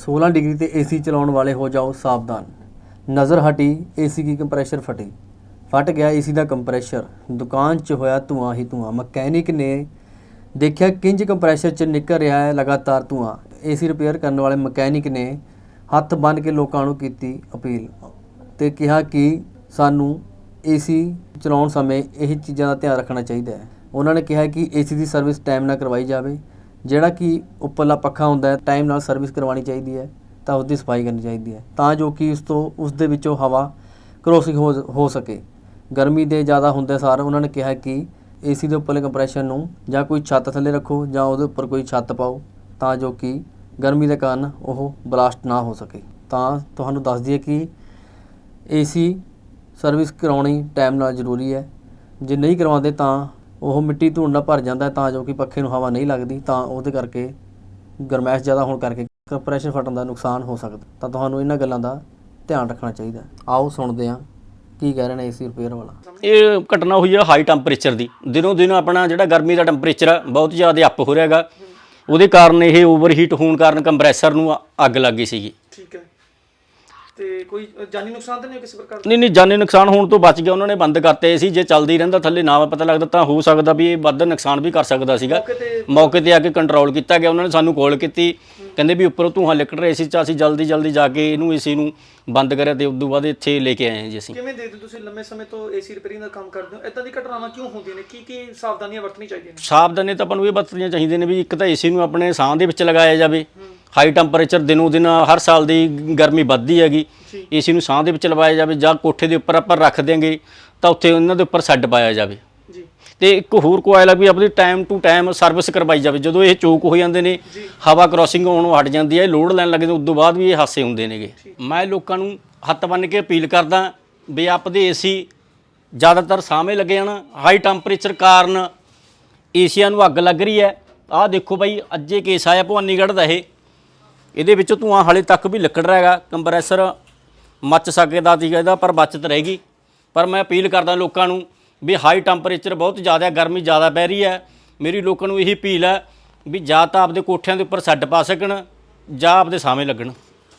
16 degree ਤੇ AC ਚਲਾਉਣ ਵਾਲੇ ਹੋ ਜਾਓ ਸਾਵਧਾਨ। ਨਜ਼ਰ ਹਟੀ, ਏਸੀ ਕੀ ਕੰਪਰੈਸ਼ਰ ਫਟੀ। ਫਟ ਗਿਆ ਏਸੀ ਦਾ ਕੰਪਰੈਸ਼ਰ ਦੁਕਾਨ 'ਚ ਹੋਇਆ ਧੂਆਂ ਹੀ ਧੂਆਂ। ਮਕੈਨਿਕ ਨੇ ਦੇਖਿਆ ਕਿੰਜ ਕੰਪਰੈਸ਼ਰ 'ਚ ਨਿਕਲ ਰਿਹਾ ਹੈ ਲਗਾਤਾਰ ਧੂਆਂ। ਏਸੀ ਰਿਪੇਅਰ ਕਰਨ ਵਾਲੇ ਮਕੈਨਿਕ ਨੇ ਹੱਥ ਬੰਨ ਕੇ ਲੋਕਾਂ ਨੂੰ ਕੀਤੀ ਅਪੀਲ ਤੇ ਕਿਹਾ ਕਿ ਸਾਨੂੰ ਏਸੀ ਚਲਾਉਣ ਸਮੇਂ ਇਹ ਚੀਜ਼ਾਂ ਦਾ ਧਿਆਨ ਰੱਖਣਾ ਚਾਹੀਦਾ ਹੈ। ਉਹਨਾਂ ਨੇ ਕਿਹਾ ਕਿ ਏਸੀ ਦੀ ਸਰਵਿਸ ਟਾਈਮ ਨਾਲ ਕਰਵਾਈ ਜਾਵੇ। ਜਿਹੜਾ ਕਿ ਉੱਪਰਲਾ ਪੱਖਾ ਹੁੰਦਾ ਹੈ ਟਾਈਮ ਨਾਲ ਸਰਵਿਸ ਕਰਵਾਉਣੀ ਚਾਹੀਦੀ ਹੈ, ਤਾਂ ਉਸ ਦੀ ਸਫ਼ਾਈ ਕਰਨੀ ਚਾਹੀਦੀ ਹੈ। ਤਾਂ ਜੋ ਕਿ ਉਸ ਤੋਂ, ਉਸ ਦੇ ਵਿੱਚੋਂ ਹਵਾ ਕਰੋਸਿੰਗ ਹੋ ਹੋ ਸਕੇ। ਗਰਮੀ ਦੇ ਜ਼ਿਆਦਾ ਹੁੰਦੇ ਸਾਰ ਉਹਨਾਂ ਨੇ ਕਿਹਾ ਕਿ ਏਸੀ ਦੇ ਉੱਪਰਲੇ ਕੰਪਰੈਸ਼ਨ ਨੂੰ ਜਾਂ ਕੋਈ ਛੱਤ ਥੱਲੇ ਰੱਖੋ ਜਾਂ ਉਹਦੇ ਉੱਪਰ ਕੋਈ ਛੱਤ ਪਾਓ, ਤਾਂ ਜੋ ਕਿ ਗਰਮੀ ਦੇ ਕਾਰਨ ਉਹ ਬਲਾਸਟ ਨਾ ਹੋ ਸਕੇ। ਤਾਂ ਤੁਹਾਨੂੰ ਦੱਸ ਦਈਏ ਕਿ ਏਸੀ ਸਰਵਿਸ ਕਰਾਉਣੀ ਟਾਈਮ ਨਾਲ ਜ਼ਰੂਰੀ ਹੈ। ਜੇ ਨਹੀਂ ਕਰਵਾਉਂਦੇ ਤਾਂ ਉਹ ਮਿੱਟੀ ਧੂੜ ਨਾਲ ਭਰ ਜਾਂਦਾ ਤਾਂ ਜੋ ਕਿ ਪੱਖੇ ਨੂੰ ਹਵਾ ਨਹੀਂ ਲੱਗਦੀ ਤਾਂ ਉਹਦੇ ਕਰਕੇ ਗਰਮੈਸ਼ ਜ਼ਿਆਦਾ ਹੋਣ ਕਰਕੇ ਕੰਪਰੈਸ਼ਰ ਫਟਣ ਦਾ ਨੁਕਸਾਨ ਹੋ ਸਕਦਾ। ਤਾਂ ਤੁਹਾਨੂੰ ਇਹਨਾਂ ਗੱਲਾਂ ਦਾ ਧਿਆਨ ਰੱਖਣਾ ਚਾਹੀਦਾ। ਆਓ ਸੁਣਦੇ ਹਾਂ ਕੀ ਕਹਿ ਰਹੇ ਨੇ ਏਸੀ ਰਿਪੇਅਰ ਵਾਲਾ। ਇਹ ਘਟਨਾ ਹੋਈ ਹੈ ਹਾਈ ਟੈਂਪਰੇਚਰ ਦੀ। ਦਿਨੋਂ ਦਿਨ ਆਪਣਾ ਜਿਹੜਾ ਗਰਮੀ ਦਾ ਟੈਂਪਰੇਚਰ ਬਹੁਤ ਜ਼ਿਆਦਾ ਅਪ ਹੋ ਰਿਹਾ ਹੈਗਾ। ਉਹਦੇ ਕਾਰਨ ਇਹ ਓਵਰਹੀਟ ਹੋਣ ਕਾਰਨ ਕੰਪਰੈਸਰ ਨੂੰ ਅੱਗ ਲੱਗ ਗਈ ਸੀਗੀ। ਠੀਕ ਹੈ। ਤੇ ਕੋਈ ਅ, ਜਾਨੀ ਨੁਕਸਾਨ ਤਾਂ ਨਹੀਂ ਹੋਇਆ ਕਿਸੇ ਪ੍ਰਕਾਰ ਦਾ? ਨਹੀਂ ਨਹੀਂ ਜਾਨੀ ਨੁਕਸਾਨ ਹੋਣ ਤੋਂ ਬਚ ਗਿਆ ਉਹਨਾਂ ਨੇ ਬੰਦ ਕਰਤੇ ਸੀ ਜੇ ਚੱਲਦੀ ਰਹਿੰਦਾ ਥੱਲੇ ਨਾ ਪਤਾ ਲੱਗਦਾ ਤਾਂ ਹੋ ਸਕਦਾ ਵੀ ਇਹ ਵੱਧ ਨੁਕਸਾਨ ਵੀ ਕਰ ਸਕਦਾ ਸੀਗਾ। ਮੌਕੇ ਤੇ ਮੌਕੇ ਤੇ ਆ ਕੇ ਕੰਟਰੋਲ ਕੀਤਾ ਗਿਆ ਉਹਨਾਂ ਨੇ ਸਾਨੂੰ ਕਾਲ ਕੀਤੀ। ਕਹਿੰਦੇ ਵੀ ਉੱਪਰੋਂ ਧੂੰਆਂ ਲਿਕੜ ਰਿਹਾ ਸੀ ਚ ਅਸੀਂ ਜਲਦੀ ਜਲਦੀ ਜਾ ਕੇ ਇਹਨੂੰ ਏਸੀ ਨੂੰ ਬੰਦ ਕਰਿਆ ਤੇ ਉਦੋਂ ਬਾਅਦ ਇੱਥੇ ਲੈ ਕੇ ਆਏ ਹਾਂ ਜੀ ਅਸੀਂ। ਕਿਵੇਂ ਦੇਖਦੇ ਹੋ ਤੁਸੀਂ ਲੰਮੇ ਸਮੇਂ ਤੋਂ ਏਸੀ ਰਿਪੇਅਰਿੰਗ ਦਾ ਕੰਮ ਕਰਦੇ ਹੋ? ਇਦਾਂ ਦੀ ਘਟਨਾਵਾਂ ਕਿਉਂ ਹੁੰਦੀਆਂ ਨੇ? ਕੀ ਕੀ ਸਾਵਧਾਨੀਆਂ ਵਰਤਣੀ ਚਾਹੀਦੀਆਂ ਨੇ? ਸਾਵਧਾਨੀ ਤਾਂ ਆਪਾਂ ਨੂੰ ਇਹ ਵਰਤਣੀਆਂ ਚਾਹੀਦੀਆਂ ਨੇ ਵੀ ਇੱਕ ਤਾਂ ਏਸੀ ਨੂੰ ਆਪਣੇ ਸਾਹ ਦੇ ਵਿੱਚ ਲਗਾਇਆ ਜਾਵੇ। ਹਾਈ ਟੈਂਪਰੇਚਰ ਦਿਨੋਂ ਦਿਨ ਹਰ ਸਾਲ ਦੀ ਗਰਮੀ ਵੱਧਦੀ ਹੈਗੀ। ਜੀ। ਏਸੀ ਨੂੰ ਸਾਹ ਦੇ ਵਿੱਚ ਲਵਾਇਆ ਜਾਵੇ ਜਾਂ ਕੋਠੇ ਦੇ ਉੱਪਰ ਆਪਾਂ ਰੱਖ ਦਿਆਂਗੇ ਤਾਂ ਉੱਥੇ ਉਹਨਾਂ ਦੇ ਉੱਪਰ ਸੈੱਡ ਪਾਇਆ ਜਾਵੇ। ਜੀ। ਤੇ ਇੱਕ ਹੋਰ ਕੋਇਲ ਆ ਵੀ ਆਪਣੀ ਟਾਈਮ ਟੂ ਟਾਈਮ ਸਰਵਿਸ ਕਰਵਾਈ ਜਾਵੇ। ਜਦੋਂ ਇਹ ਚੋਕ ਹੋ ਜਾਂਦੇ ਨੇ ਹਵਾ ਕ੍ਰਾਸਿੰਗ ਹੋਣੋਂ ਹਟ ਜਾਂਦੀ ਹੈ ਲੋਡ ਲੈਣ ਲੱਗਦੇ ਉਸ ਤੋਂ ਬਾਅਦ ਵੀ ਇਹ ਹਾਸੇ ਹੁੰਦੇ ਨੇਗੇ। ਮੈਂ ਲੋਕਾਂ ਨੂੰ ਹੱਥ ਬੰਨ੍ਹ ਕੇ ਅਪੀਲ ਕਰਦਾ ਵੀ ਆਪਦੇ ਏਸੀ ਜ਼ਿਆਦਾਤਰ ਸਾਹਮਣੇ ਲੱਗੇ ਹਨ ਹਾਈ ਟੈਂਪਰੇਚਰ ਕਾਰਨ ਏਸੀਆਂ ਨੂੰ ਅੱਗ ਲੱਗ ਰਹੀ ਹੈ। ਆਹ ਦੇਖੋ ਬਾਈ ਅੱਜੇ ਕੇਸ ਆਇਆ ਭਵਾਨੀਗੜ੍ਹ ਦਾ ਇਹ। ਇਹਦੇ ਵਿੱਚੋਂ ਧੂਆਂ ਹਾਲੇ ਤੱਕ ਵੀ ਲੱਕੜ ਰਿਹਾ ਹੈਗਾ, ਕੰਪਰੈਸਰ ਮੱਚ ਸਕਦਾ ਸੀਗਾ ਇਹਦਾ, ਪਰ ਬਚਤ ਗਈ ਪਰ ਮੈਂ ਅਪੀਲ ਕਰਦਾ ਲੋਕਾਂ ਨੂੰ ਵੀ ਹਾਈ ਟੈਂਪਰੇਚਰ ਬਹੁਤ ਜ਼ਿਆਦਾ ਹੈ, ਗਰਮੀ ਜ਼ਿਆਦਾ ਪੈ ਰਹੀ ਹੈ। ਮੇਰੀ ਲੋਕਾਂ ਨੂੰ ਇਹੀ ਅਪੀਲ ਹੈ ਵੀ ਜਾਂ ਤਾਂ ਆਪਦੇ ਕੋਠਿਆਂ ਦੇ ਉੱਪਰ ਸੈੱਡ ਪਾ ਸਕਣ ਜਾਂ ਆਪਦੇ ਸਾਹਮਣੇ ਲੱਗਣ।